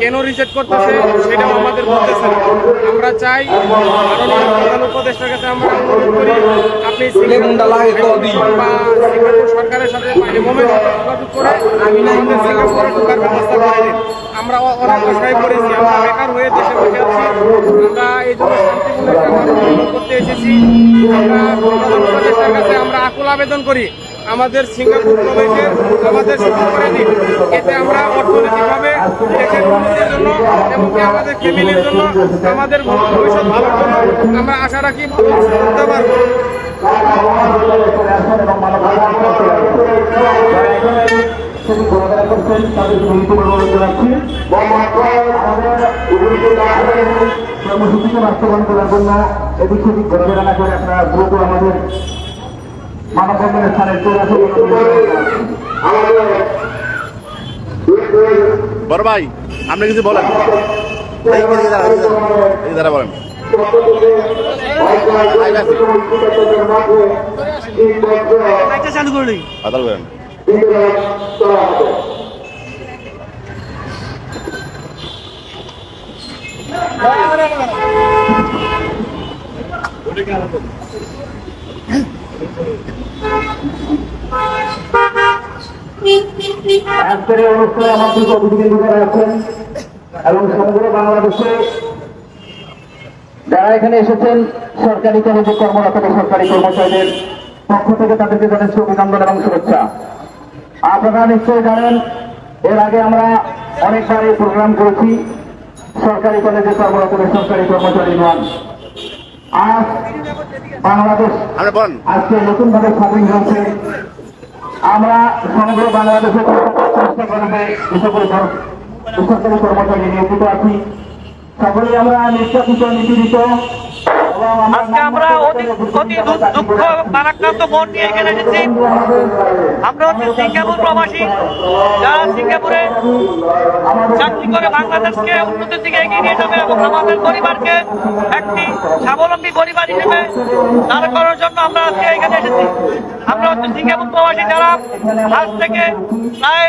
কেন রিজেক্ট করতেছে সেটাও আমাদের বলতেছে না। আমরা চাই মাননীয় প্রধান উপদেষ্টার কাছে আমরা অনুরোধ করি আপনি সিঙ্গাপুর সরকারের সাথে মোমেন্ট যোগাযোগ করে আমাদের সিঙ্গাপুরে ঢোকার ব্যবস্থা করে দিন। আমরা অনেক করেছি আমরা বেকার হয়ে দেশে বসে আছি। আমরা এই জন্য শান্তিপূর্ণ একটা করতে এসেছি। আমরা প্রধান উপদেষ্টার কাছে আমরা আকুল আবেদন করি। আমাদের সিঙ্গাপুর প্রবেশের আমাদের সুযোগ করে দিন এতে আমরা অর্থনৈতিকভাবে দেশের উন্নতির জন্য এবং আমাদের ফ্যামিলির জন্য আমাদের ভবিষ্যৎ ভালোর জন্য আমরা আশা রাখি করতে পারব কর্মসূচিকে বাস্তবায়ন করার জন্য এদিক সেদিক ঘোরাফেরা না করে আপনারা দ্রুত আমাদের মানববন্ধনের স্থানে বড় ভাই আপনি কিছু বলেন। এই দ্বারা বলেন। চালু করে আদাল করেন। আজকের অনুষ্ঠানে আমার দুটো অতিথিবৃন্দরা আছেন এবং সমগ্র বাংলাদেশে যারা এখানে এসেছেন সরকারি কলেজে কর্মরত সরকারি কর্মচারীদের পক্ষ থেকে তাদেরকে জানাচ্ছি অভিনন্দন এবং শুভেচ্ছা। আপনারা নিশ্চয়ই জানেন এর আগে আমরা অনেকবার এই প্রোগ্রাম করেছি সরকারি কলেজে কর্মরত সরকারি কর্মচারী নন আজ বাংলাদেশ আজকে নতুন ভাবে স্বাধীন হয়েছে। আমরা সমগ্র বাংলাদেশের কর্মচারী নিয়োজিত আছি। সকলেই আমরা নির্যাতিত নিপীড়িত আজকে আমরা অতি অতি দুঃখ ভারাক্রান্ত মন নিয়ে এখানে এসেছি। আমরা হচ্ছে সিঙ্গাপুর প্রবাসী। যারা সিঙ্গাপুরে চাকরি করে বাংলাদেশকে উন্নতির দিকে এগিয়ে নিয়ে যাবে এবং আমাদের পরিবারকে একটি স্বাবলম্বী পরিবার হিসেবে দাঁড় করার জন্য আমরা আজকে এখানে এসেছি। আমরা হচ্ছে সিঙ্গাপুর প্রবাসী যারা আজ থেকে প্রায়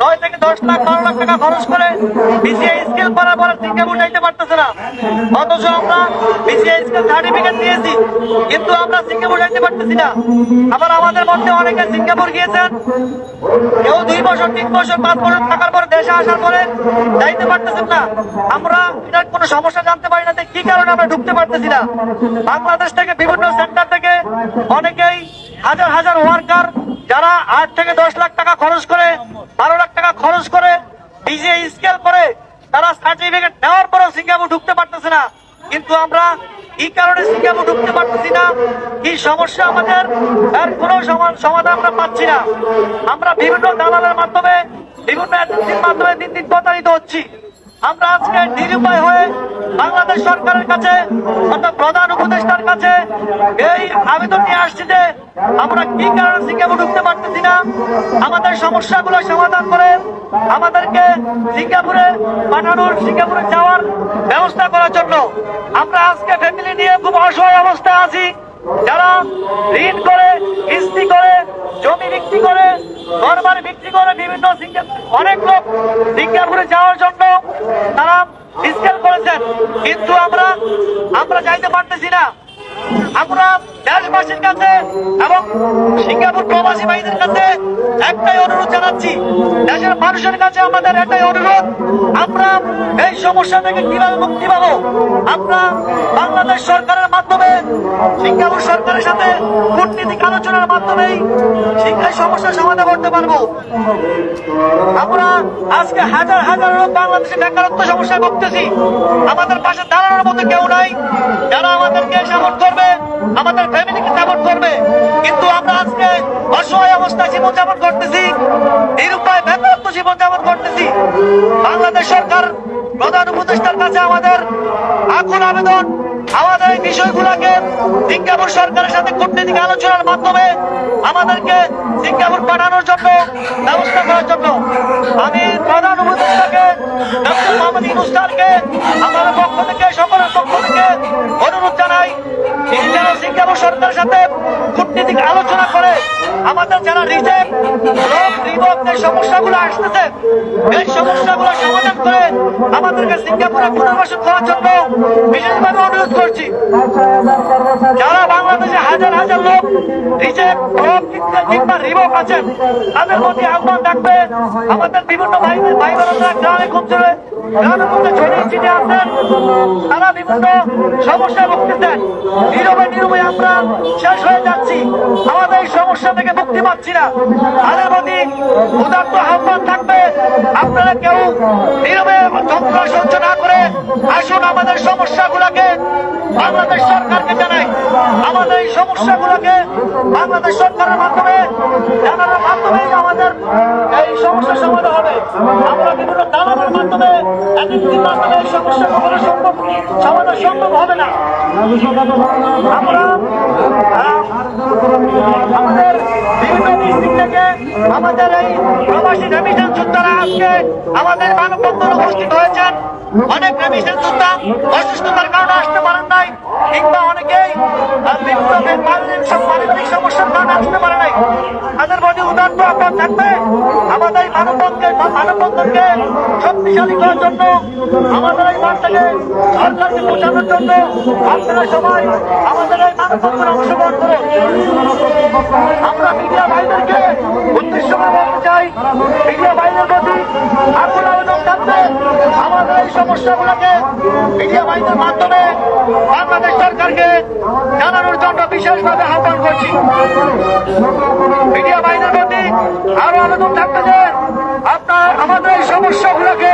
নয় থেকে দশ লাখ, বারো লাখ টাকা খরচ করে বিসিআই স্কেল করার পরে সিঙ্গাপুর যাইতে পারতেছে না। অথচ আমরা বিসিআই স্কেল সার্টিফিকেট দিয়েছি, কিন্তু আমরা সিঙ্গাপুর যাইতে পারতেছি না। আবার আমাদের মধ্যে অনেকে সিঙ্গাপুর গিয়েছেন। কেউ দুই বছর, তিন বছর, পাঁচ বছর থাকার পরে দেশে আসার পরে যাইতে পারতেছেন না। আমরা এটার কোনো সমস্যা জানতে পারি না কি কারণে আমরা ঢুকতে পারতেছি না। বাংলাদেশ থেকে বিভিন্ন সেন্টার থেকে অনেকেই হাজার হাজার ওয়ার্কার যারা আট থেকে দশ লাখ টাকা খরচ করে, বারো লাখ টাকা খরচ করে ডিজে স্কেল করে, তারা সার্টিফিকেট নেওয়ার পরেও সিঙ্গাপুর ঢুকতে পারতেছে না। কিন্তু আমরা কি কারণে সিঙ্গাপুর ঢুকতে পারতেছি না? কি সমস্যা আমাদের? এর কোনো সমাধান আমরা পাচ্ছি না। আমরা বিভিন্ন দালালের মাধ্যমে, বিভিন্ন এজেন্সির মাধ্যমে দিন দিন প্রতারিত হচ্ছি। আমরা আজকে নিরুপায় হয়ে বাংলাদেশ সরকারের কাছে, অর্থাৎ প্রধান উপদেষ্টার কাছে এই আবেদন নিয়ে আসছি যে আমরা কি কারণে সিঙ্গাপুর ঢুকতে পারতেছি না? আমাদের সমস্যাগুলো সমাধান করে আমাদেরকে সিঙ্গাপুরে পাঠানোর, সিঙ্গাপুরে যাওয়ার ব্যবস্থা করার জন্য। আমরা আজকে ফ্যামিলি নিয়ে খুব অসহায় অবস্থায় আছি। যারা ঋণ করে, কিস্তি করে, জমি বিক্রি করে ঘর বাড়ি বিক্রি করে বিভিন্ন অনেক লোক সিঙ্গাপুরে যাওয়ার জন্য তারা স্কেল করেছেন। কিন্তু আমরা আমরা যাইতে পারতেছি না। আমরা দেশবাসীর কাছে এবং সিঙ্গাপুর প্রবাসী ভাইদের কাছে একটাই অনুরোধ জানাচ্ছি, দেশের মানুষের কাছে আমাদের একটাই অনুরোধ, আমরা এই সমস্যা থেকে কীভাবে মুক্তি পাবো? আমরা বাংলাদেশ সরকারের মাধ্যমে, সিঙ্গাপুর সরকারের সাথে কূটনীতিক আলোচনার মাধ্যমেই শিক্ষার সমস্যার সমাধান করতে পারব। আমরা আজকে হাজার হাজার লোক বাংলাদেশে বেকারত্ব সমস্যায় ভুগতেছি। আমাদের পাশে দাঁড়ানোর মতো কেউ নাই। সাপোর্ট করবে আমাদের ফ্যামিলিকে সাপোর্ট করবে কিন্তু আমরা আজকে অসহায় অবস্থায় জীবনযাপন করতেছি, নিরুপায় বেকারত্ব জীবনযাপন করতেছি। বাংলাদেশ সরকার প্রধান উপদেষ্টার কাছে আমাদের আকুল আবেদন। আমাদের এই বিষয়গুলোকে সিঙ্গাপুর সরকারের সাথে কূটনীতিক আলোচনার মাধ্যমে আমাদেরকে সিঙ্গাপুর পাঠানোর জন্য, ব্যবস্থা করার জন্য আমি স্যারকে আমাদের পক্ষ থেকে, সকলের পক্ষ থেকে অনুরোধ জানাই তিনি যেন সিঙ্গাপুর সরকারের সাথে কূটনীতিক আলোচনা করে, আমাদের যারা রিজেক্ট রোগ রিবক সমস্যাগুলো আসতেছে, এই সমস্যাগুলো করে আমাদেরকে সিঙ্গাপুরে পুনর্বাসন করার জন্য বিশেষভাবে অনুরোধ করছি। যারা বাংলাদেশে হাজার হাজার লোক রিজেক্ট কিংবা রিবক আছেন, তাদের প্রতি আহ্বান থাকবে। আমাদের বিভিন্ন ভাই ভাই বোনেরা গ্রামে খুঁজছে গ্রামের মধ্যে ছড়িয়ে ছিটিয়ে আছেন। তারা বিভিন্ন সমস্যায় ভুগতেছেন। নীরবে নীরবে আমরা শেষ হয়ে যাচ্ছি। আমাদের এই সমস্যা থেকে মুক্তি পাচ্ছি না। তাদের প্রতি উদাত্ত আহ্বান থাকবে। আপনারা কেউ নীরবে যন্ত্রণা সহ্য না করে আসুন আমাদের সমস্যাগুলোকে বাংলাদেশ সরকারকে জানাই। আমাদের এই সমস্যাগুলোকে বাংলাদেশ সরকারের মাধ্যমে, জানানোর মাধ্যমে আমাদের এই সমস্যার সমাধান হবে। আমরা বিভিন্ন দালালের মাধ্যমে একেকটির মাধ্যমে এই সমস্যা কখনো সম্ভব, সমাধান সম্ভব হবে না। আমরা আমাদের আমাদের এই প্রবাসী আমাদের মানববন্ধনে উপস্থিত হয়েছেন। অনেক রেমিটেন্স যোদ্ধা অসুস্থতার কারণে আসতে পারেন নাই। কিংবা অনেকেই বিভিন্ন পারিবারিক সমস্যার কারণে আসতে পারে নাই। তাদের প্রতি উদার্ত আহ্বান থাকবে। আমাদের এই মানববন্ধনকে মানববন্ধনকে শক্তিশালী করার জন্য আমাদের এই বার্তাকে সরকারকে পৌঁছানোর জন্য আপনারা সবাই আমাদের এই মানববন্ধনে অংশগ্রহণ করুন। আমরা মিডিয়া ভাইদেরকে উদ্দেশ্য করে বলতে চাই, মিডিয়া ভাইদের প্রতি আকুল আবেদন থাকবে। আমাদের এই সমস্যাগুলোকে মিডিয়া ভাইদের মাধ্যমে বাংলাদেশ সরকারকে জানানোর জন্য বিশেষভাবে আহ্বান করছি। মিডিয়া ভাইদের প্রতি আরও আবেদন থাকবে যে আপনার, আমাদের এই সমস্যাগুলোকে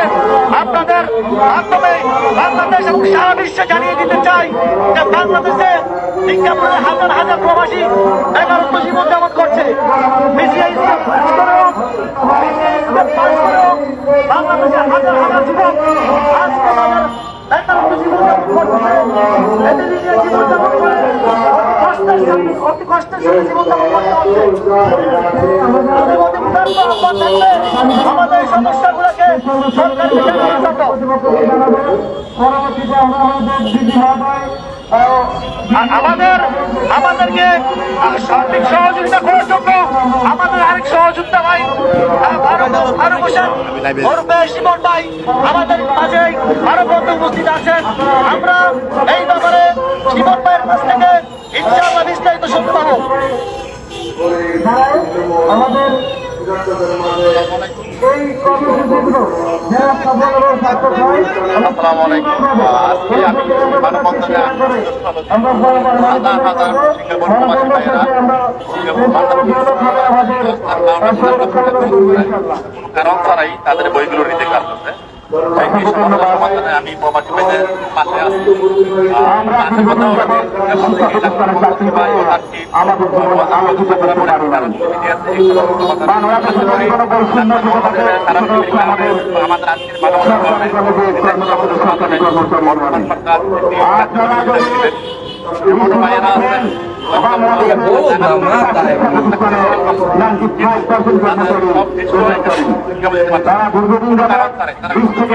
আপনাদের মাধ্যমে বাংলাদেশ এবং সারা বিশ্বে জানিয়ে দিতে চাই যে বাংলাদেশে সিঙ্গাপুরে হাজার হাজার প্রবাসী বেকারত্ব জীবন যাপন করছে। বিসিআই স্কুল পাস করেও বিসিআই স্কুল পাস করেও বাংলাদেশে হাজার হাজার যুবক আজকে আমাদের সমস্যাগুলোকে সরকারকে পরবর্তীতে আমরা আমাদের আমাদের, আমাদেরকে সার্বিক সহযোগিতা করার জন্য আমাদের আরেক সহযোগিতা ভাই শিবন ভাই আমাদের মাঝে আরও বন্ধু উপস্থিত আছেন। আমরা এই ব্যাপারে শিবন ভাইয়ের কাছ থেকে ইনশাআল্লাহ বিস্তারিত শুনতে পাবো। আমাদের এই আজকে আমি মানববন্ধনে হাজার হাজার প্রবাসী ভাইয়েরা কারণ ছাড়াই তাদের বইগুলো নিতে কাজ সমাধানে আমি প্রবাসী ভাইদের পাশে আছি আমাদের আজকের সরকারি তারা দীর্ঘদিন ধরে বিশ থেকে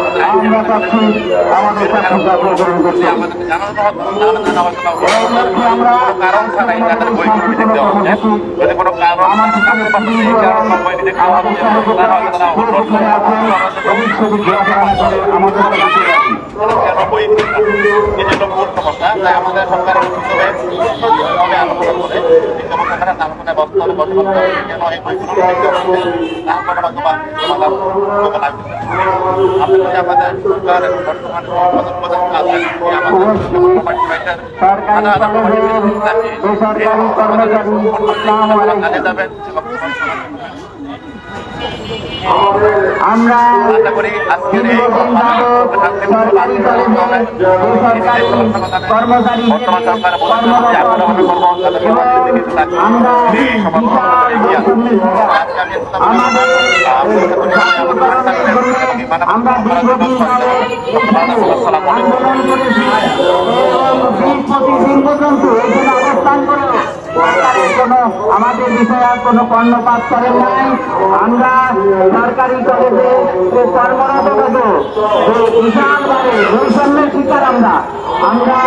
আমরা চাচ্ছি আমাদের চাকরি গ্রহণ করতে এই লক্ষ্যে আমরা কারণ ছাড়াই তাদের বই যদি কোনো আমাদের সরকারের উচিত হবে আলোচনা করে সরকারি বেসরকারি কর্মচারী আলাইকুম। কাজে যাবেন আমরা কর্মচারী দীর্ঘদিন আন্দোলন করেছি। পর্যন্ত অবস্থান করে কোনো আমাদের বিষয়ে কোনো কর্ণপাত করেন নাই। আমরা সরকারি কলেজে কর্মরত থাকব বিশালভাবে বৈষম্যের শিকার আমরা আমরা